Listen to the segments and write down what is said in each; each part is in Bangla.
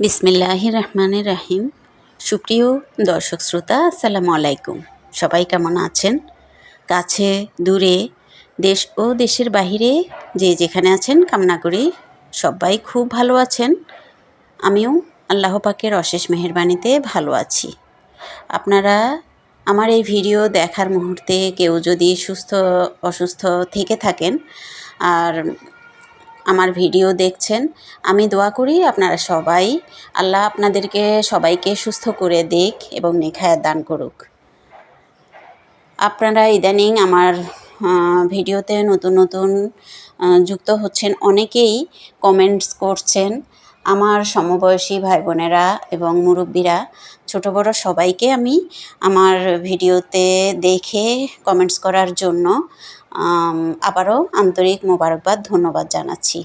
বিসমিল্লাহ রহমানের রাহিম। সুপ্রিয় দর্শক শ্রোতা, আসসালামু আলাইকুম। সবাই কেমন আছেন? কাছে, দূরে, দেশ ও দেশের বাহিরে যে যেখানে আছেন কামনা করি সবাই খুব ভালো আছেন। আমিও আল্লাহ পাকের অশেষ মেহেরবানিতে ভালো আছি। আপনারা আমার এই ভিডিও দেখার মুহূর্তে কেউ যদি সুস্থ, অসুস্থ থেকে থাকেন, আর আমার ভিডিও দেখছেন, আমি দোয়া করি আপনারা সবাই, আল্লাহ আপনাদেরকে সবাইকে সুস্থ করে দেখ এবং নেখায়াত দান করুক। আপনারা ইদানিং আমার ভিডিওতে নতুন নতুন যুক্ত হচ্ছেন, অনেকেই কমেন্টস করছেন। আমার সমবয়সী ভাই বোনেরা এবং মুরব্বীরা ছোট বড় সবাইকে আমি আমার ভিডিওতে দেখে কমেন্টস করার জন্য আবারও আন্তরিক মোবারকবাদ, ধন্যবাদ জানাচ্ছি।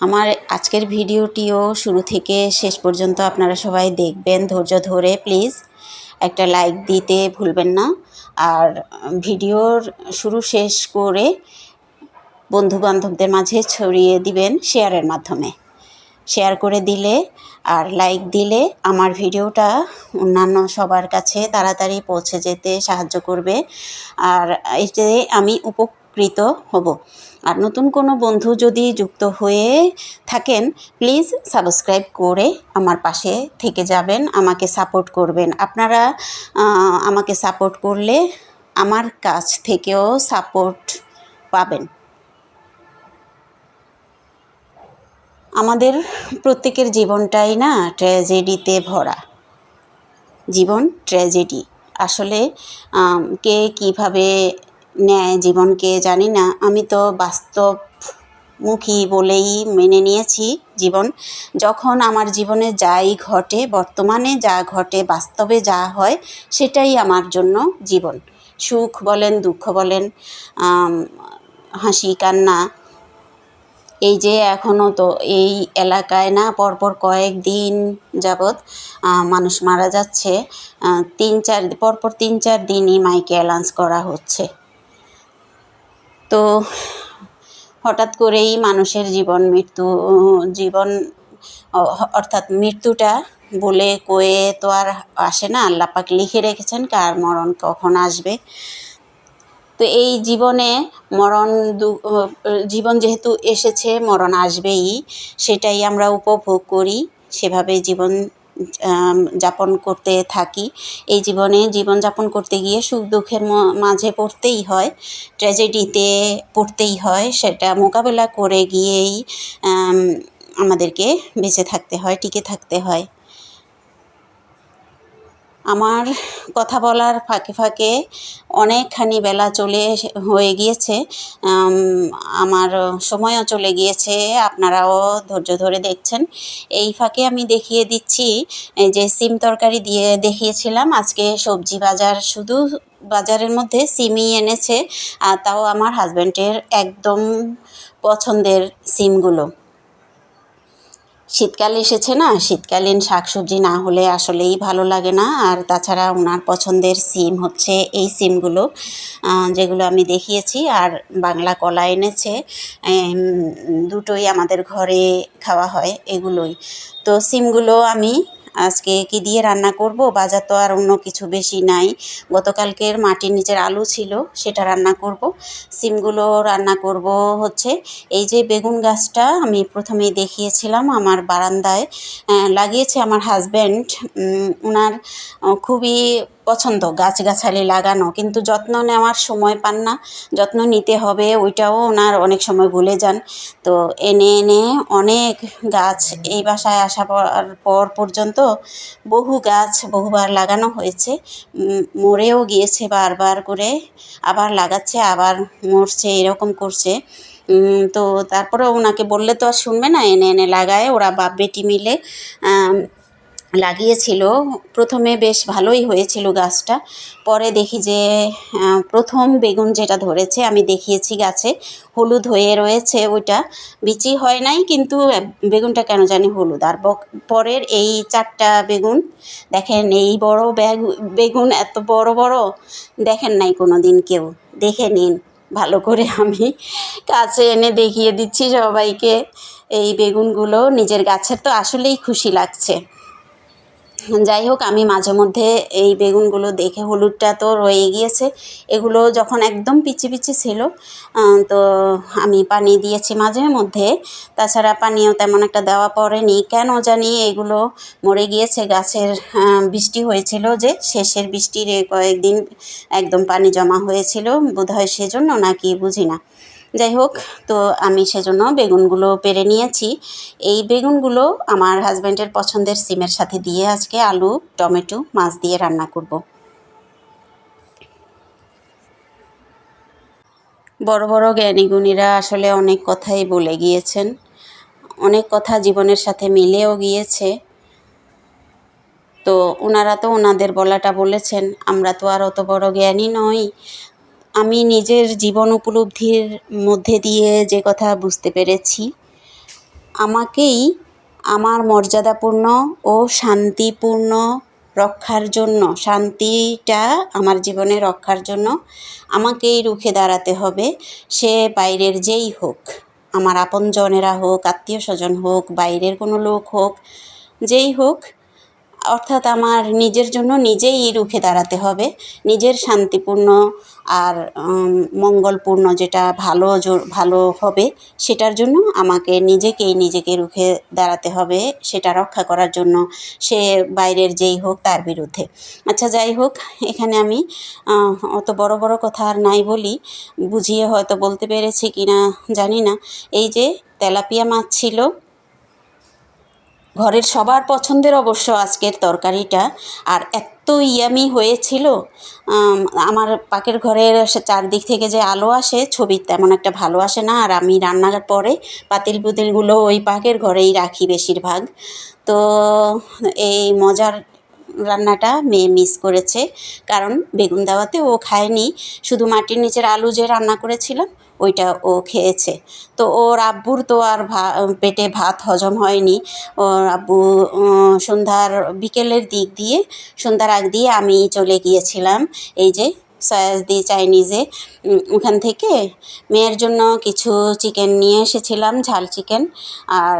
আমার আজকের ভিডিওটিও শুরু থেকে শেষ পর্যন্ত আপনারা সবাই দেখবেন, ধৈর্য ধরে প্লিজ একটা লাইক দিতে ভুলবেন না। আর ভিডিওর শুরু শেষ করে বন্ধু বান্ধবদের মাঝে ছড়িয়ে দিবেন শেয়ারের মাধ্যমে। শেয়ার করে দিলে আর লাইক দিলে আমার ভিডিওটা অন্যান্য সবার কাছে তাড়াতাড়ি পৌঁছে যেতে সাহায্য করবে। আর এতে আমি উপকৃত হব। আর নতুন কোনো বন্ধু যদি যুক্ত হয়ে থাকেন প্লিজ সাবস্ক্রাইব করে আমার পাশে থেকে যাবেন, আমাকে সাপোর্ট করবেন। আপনারা আমাকে সাপোর্ট করলে আমার কাছ থেকেও সাপোর্ট পাবেন। আমাদের প্রত্যেকের জীবনটাই না ট্র্যাজেডিতে ভরা। জীবন ট্র্যাজেডি আসলে কে কীভাবে নেয় জীবনকে জানি না। আমি তো বাস্তবমুখী বলেই মেনে নিয়েছি জীবন। যখন আমার জীবনে যাই ঘটে, বর্তমানে যা ঘটে, বাস্তবে যা হয়, সেটাই আমার জন্য জীবন। সুখ বলেন, দুঃখ বলেন হাসি, কান্না এই যে এখনও তো এই এলাকায় না পরপর কয়েকদিন যাবৎ মানুষ মারা যাচ্ছে। তিন চার, পরপর তিন চার দিনই মাইকে অ্যালাউন্স করা হচ্ছে। তো হঠাৎ করেই মানুষের জীবন মৃত্যু, জীবন অর্থাৎ মৃত্যুটা বলে কয়ে তো আর আসে না। আল্লাপাক লিখে রেখেছেন, কার মরণ কখন আসবে? তো এই জীবনে মরণ দু- জীবন যেহেতু এসেছে, মরণ আসবেই, সেটাই আমরা উপভোগ করি সেভাবে জীবন যাপন করতে থাকি। এই জীবনে জীবন যাপন করতে গিয়ে সুখ দুঃখের মাঝে পড়তেই হয়, ট্র্যাজেডিতে পড়তেই হয়, সেটা মোকাবেলা করে গিয়েই আমাদেরকে বেঁচে থাকতে হয়, টিকে থাকতে হয়। আমার কথা বলার ফাঁকে ফাঁকে অনেকখানি বেলা চলে হয়ে গিয়েছে। আমার সময়ও চলে গিয়েছে। আপনারাও ধৈর্য ধরে দেখছেন। এই ফাঁকে আমি দেখিয়ে দিচ্ছি যে সিম তরকারি দিয়ে দেখিয়েছিলাম, আজকে সবজি বাজার শুধু বাজারের মধ্যে সিমই এনেছে, আর তাও আমার হাজব্যান্ডের একদম পছন্দের সিমগুলো। শীতকাল এসেছে না, শীতকালীন শাকসবজি না হলে আসলেই ভালো লাগে না। আর তাছাড়া ওনার পছন্দের সিম হচ্ছে এই সিমগুলো যেগুলো আমি দেখিয়েছি। আর বাংলা কলা এনেছে দুটোই আমাদের ঘরে খাওয়া হয় এগুলোই। তো সিমগুলো আমি আজকে কি দিয়ে রান্না করব? বাজার তো আর অন্য কিছু বেশি নাই। গতকালকের মাটির নিচের আলু ছিল, সেটা রান্না করব। সিমগুলো রান্না করব হচ্ছে, এই যে বেগুন গাছটা আমি প্রথমেই দেখিয়েছিলাম আমার বারান্দায় লাগিয়েছে আমার হাজব্যান্ড ওনার খুবই পছন্দ, গাছগাছালি লাগানো। কিন্তু যত্ন নেওয়ার সময় পান না, যত্ন নিতে হবে, ওইটাও ওনার অনেক সময় ভুলে যান। তো এনে এনে অনেক গাছ এই বাসায় আসা পর পর পর্যন্ত বহু গাছ বহুবার লাগানো হয়েছে। মরেও গিয়েছে বারবার করে, আবার লাগাচ্ছে, আবার মরছে, এরকম করছে। তো তারপরে ওনাকে বললে তো আর শুনবে না, এনে এনে লাগায়, ওরা বাপ বেটি মিলে লাগিয়েছিল। প্রথমে বেশ ভালোই হয়েছিল গাছটা। পরে দেখি যে প্রথম বেগুন যেটা ধরেছে, আমি দেখিয়েছি গাছে। হলুদ হয়ে রয়েছে ওইটা। বিচি হয় নাই, কিন্তু বেগুনটা কেন জানি হলুদ। আর পরের এই চারটা বেগুন, দেখেন এই বড় ব্যাগ, বেগুন এত বড় বড়, দেখেন নাই কোনো দিন কেউ। দেখে নিন, ভালো করে আমি কাছে এনে দেখিয়ে দিচ্ছি সবাইকে। এই বেগুনগুলো নিজের গাছের তো আসলেই খুশি লাগছে। যাই হোক আমি মাঝে মধ্যে এই বেগুনগুলো দেখে হলুদটা তো রয়ে গিয়েছে। এগুলো যখন একদম পিচি পিচি ছিল তো আমি পানি দিয়েছি মাঝে মধ্যে। তাছাড়া পানিও তেমন একটা দেওয়া পড়েনি। কেন জানি এগুলো মরে গিয়েছে। গাছের বৃষ্টি হয়েছিল যে, শেষের বৃষ্টির কয়েকদিন একদম পানি জমা হয়েছিল। বোধহয় সেজন্য নাকি বুঝি না। যাই হোক তো আমি সেজন্য বেগুনগুলো পেরে নিয়েছি। এই বেগুনগুলো আমার হাজব্যান্ডের পছন্দের সিমের সাথে দিয়ে আজকে আলু, টমেটো, মাছ দিয়ে রান্না করব। বড় বড় জ্ঞানী গুণীরা আসলে অনেক কথাই বলে গিয়েছেন। অনেক কথা জীবনের সাথে মিলেও গিয়েছে। তো ওনারা তো ওনাদের বলাটা বলেছেন, আমরা তো আর অত বড় জ্ঞানী নই। আমি নিজের জীবন উপলব্ধির মধ্যে দিয়ে যে কথা বুঝতে পেরেছি, আমাকেই আমার মর্যাদাপূর্ণ ও শান্তিপূর্ণ রক্ষার জন্য, শান্তিটা আমার জীবনে রক্ষার জন্য আমাকেই রুখে দাঁড়াতে হবে, সে বাইরের যেই হোক, আমার আপনজনেরা হোক, আত্মীয় স্বজন হোক, বাইরের কোনো লোক হোক, যেই হোক অর্থাৎ আমার নিজের জন্য নিজেই রুখে দাঁড়াতে হবে। নিজের শান্তিপূর্ণ আর মঙ্গলপূর্ণ যেটা ভালো ভালো হবে সেটার জন্য আমাকে নিজেকেই নিজেকে রুখে দাঁড়াতে হবে, সেটা রক্ষা করার জন্য, সে বাইরের যেই হোক তার বিরুদ্ধে। আচ্ছা যাই হোক, এখানে আমি অত বড় বড় কথা আর নাই বলি, বুঝিয়ে হয়তো বলতে পেরেছি কি না জানি না। এই যে তেলাপিয়া মাছ ছিল ঘরের সবার পছন্দের অবশ্য আজকের তরকারিটা। আর এত ইয়ামি হয়েছিল আম, আমার পাকের ঘরের চারদিক থেকে যে আলো আসে ছবি তেমন একটা ভালো আসে না। আর আমি রান্নার পরে পাতিল পুতিলগুলো ওই পাকের ঘরেই রাখি বেশিরভাগ। তো এই মজার রান্নাটা মেয়ে মিস করেছে কারণ বেগুন দেওয়াতে ও খায়নি। শুধু মাটির নিচের আলু যে রান্না করেছিলাম ওইটা ও খেয়েছে। তো ওর আব্বুর তো আর ভা, পেটে ভাত হজম হয়নি। ওর আব্বু সন্ধ্যার বিকেলের দিক দিয়ে, সন্ধ্যার আগ দিয়ে আমি চলে গিয়েছিলাম। এই যে সয়াজদি চাইনিজে ওখান থেকে মেয়ের জন্য কিছু চিকেন নিয়ে এসেছিলাম, ঝাল চিকেন। আর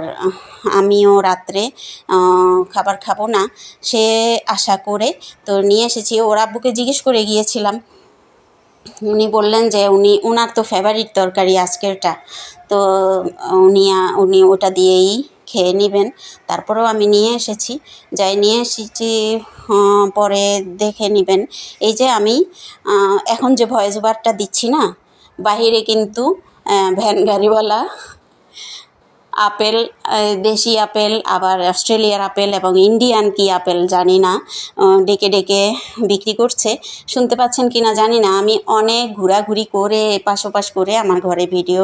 আমিও রাত্রে খাবার খাব না, সে আশা করে তো নিয়ে এসেছি। ওর আব্বুকে জিজ্ঞেস করে গিয়েছিলাম উনি বললেন যে উনি ওনার তো ফেভারিট তরকারি আজকেরটা। তো উনি উনি ওটা দিয়েই খেয়ে নেবেন। তারপরেও আমি নিয়ে এসেছি। যাই নিয়ে এসেছি পরে দেখে নেবেন। এই যে আমি এখন যে ভয়েস ওভারটা দিচ্ছি না, বাহিরে কিন্তু ভ্যান গাড়িওয়ালা আপেল দেশি আপেল আবার অস্ট্রেলিয়ার আপেল এবং ইন্ডিয়ান কি আপেল জানি না ডেকে ডেকে বিক্রি করছে। শুনতে পাচ্ছেন কি না জানি না আমি অনেক ঘোরাঘুরি করে এপাশ ওপাশ করে আমার ঘরে ভিডিও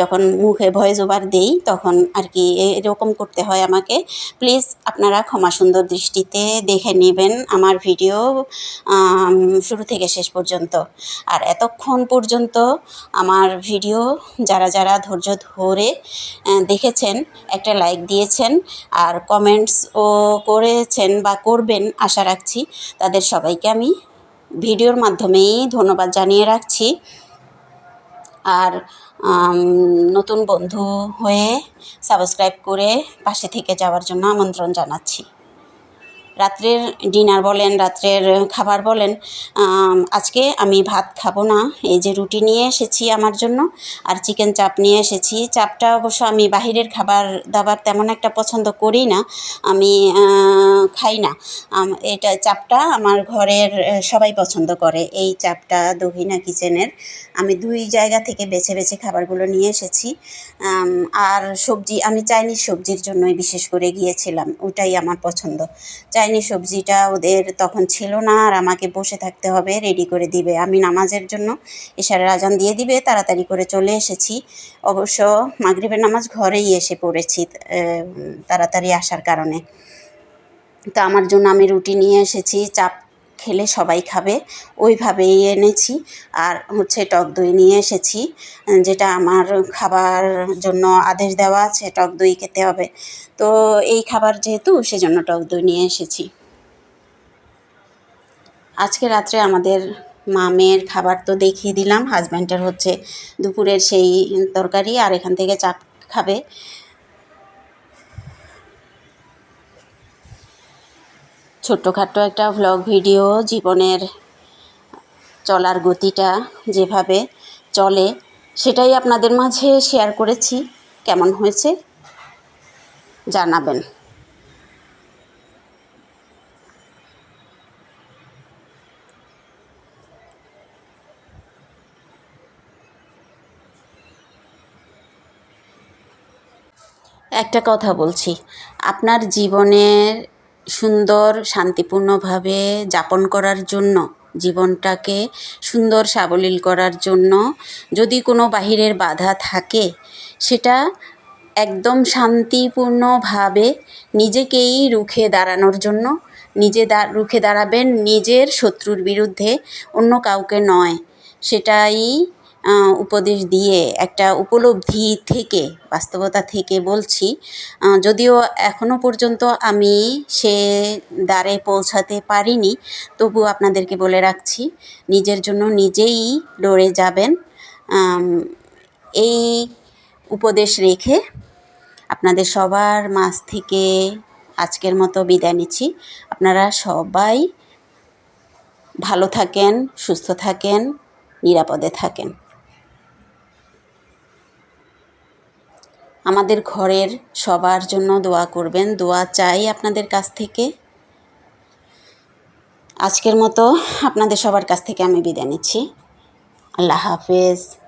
যখন মুখে ভয়েস ওভার দেই তখন আর কি এরকম করতে হয় আমাকে। প্লিজ আপনারা ক্ষমা সুন্দর দৃষ্টিতে দেখে নেবেন আমার ভিডিও শুরু থেকে শেষ পর্যন্ত। আর এতক্ষণ পর্যন্ত আমার ভিডিও যারা যারা ধৈর্য ধরে আহ, দেখেছেন একটা লাইক দিয়েছেন আর কমেন্টসও করেছেন বা করবেন আশা রাখছি। তাদের সবাইকে আমি ভিডিওর মাধ্যমেই ধন্যবাদ জানিয়ে রাখছি। আর নতুন বন্ধু হয়ে সাবস্ক্রাইব করে পাশে থেকে যাওয়ার জন্য আমন্ত্রণ জানাচ্ছি। রাত্রের ডিনার বলেন, রাত্রের খাবার বলেন আজকে আমি ভাত খাব না। এই যে রুটি নিয়ে এসেছি আমার জন্য আর চিকেন চাপ নিয়ে এসেছি। চাপটা অবশ্য আমি বাহিরের খাবার দাবার তেমন একটা পছন্দ করি না, আমি খাই না। এটা চাপটা আমার ঘরের সবাই পছন্দ করে। এই চাপটা দহিনা কিচেনের আমি দুই জায়গা থেকে বেছে বেছে খাবারগুলো নিয়ে এসেছি। আর সবজি, আমি চাইনিজ সবজির জন্যই বিশেষ করে গিয়েছিলাম। ওটাই আমার পছন্দ। চাইনিজ সবজিটা ওদের তখন ছিল না আর আমাকে বসে থাকতে হবে রেডি করে দিবে। আমি নামাজের জন্য এশারের আজান দিয়ে দিবে, তাড়াতাড়ি করে চলে এসেছি। অবশ্য মাগরীবের নামাজ ঘরেই এসে পড়েছি তাড়াতাড়ি আসার কারণে। তো আমার জন্য আমি রুটি নিয়ে এসেছি, চাপ খেলে সবাই খাবে। ওইভাবেই এনেছি। আর হচ্ছে টক দই নিয়ে এসেছি। যেটা আমার খাবার জন্য আদেশ দেওয়া আছে, টক দই খেতে হবে। তো এই খাবার যেহেতু, সেজন্য টক দই নিয়ে এসেছি। আজকে রাত্রে আমাদের মামের খাবার তো দেখিয়ে দিলাম। হাজব্যান্ডের হচ্ছে দুপুরের সেই তরকারি, আর এখান থেকে চাপ খাবে। ছোট্টখাট্ট একটা ভ্লগ ভিডিও জীবনের চলার গতিটা যেভাবে চলে, সেটাই আপনাদের মাঝে শেয়ার করেছি। কেমন হয়েছে? জানাবেন। একটা কথা বলছি। আপনার জীবনের সুন্দর, শান্তিপূর্ণভাবে যাপন করার জন্য, জীবনটাকে সুন্দর সাবলীল করার জন্য যদি কোনো বাহিরের বাধা থাকে, সেটা একদম শান্তিপূর্ণভাবে নিজেকেই রুখে দাঁড়ানোর জন্য, নিজে দা, রুখে দাঁড়াবেন নিজের শত্রুর বিরুদ্ধে, অন্য কাউকে নয়। সেটাই উপদেশ দিয়ে একটা উপলব্ধি থেকে, বাস্তবতা থেকে বলছি যদিও এখনও পর্যন্ত আমি সে দ্বারে পৌঁছাতে পারিনি, তবু আপনাদেরকে বলে রাখছি, নিজের জন্য নিজেই লড়ে যাবেন। এই উপদেশ রেখে আপনাদের সবার মাঝ থেকে আজকের মতো বিদায় নিচ্ছি। আপনারা সবাই ভালো থাকেন, সুস্থ থাকেন, নিরাপদে থাকেন। আমাদের ঘরের সবার জন্য দোয়া করবেন। দোয়া চাই আপনাদের কাছ থেকে। আজকের মতো আপনাদের সবার কাছ থেকে আমি বিদায় নিচ্ছি। আল্লাহ হাফেজ।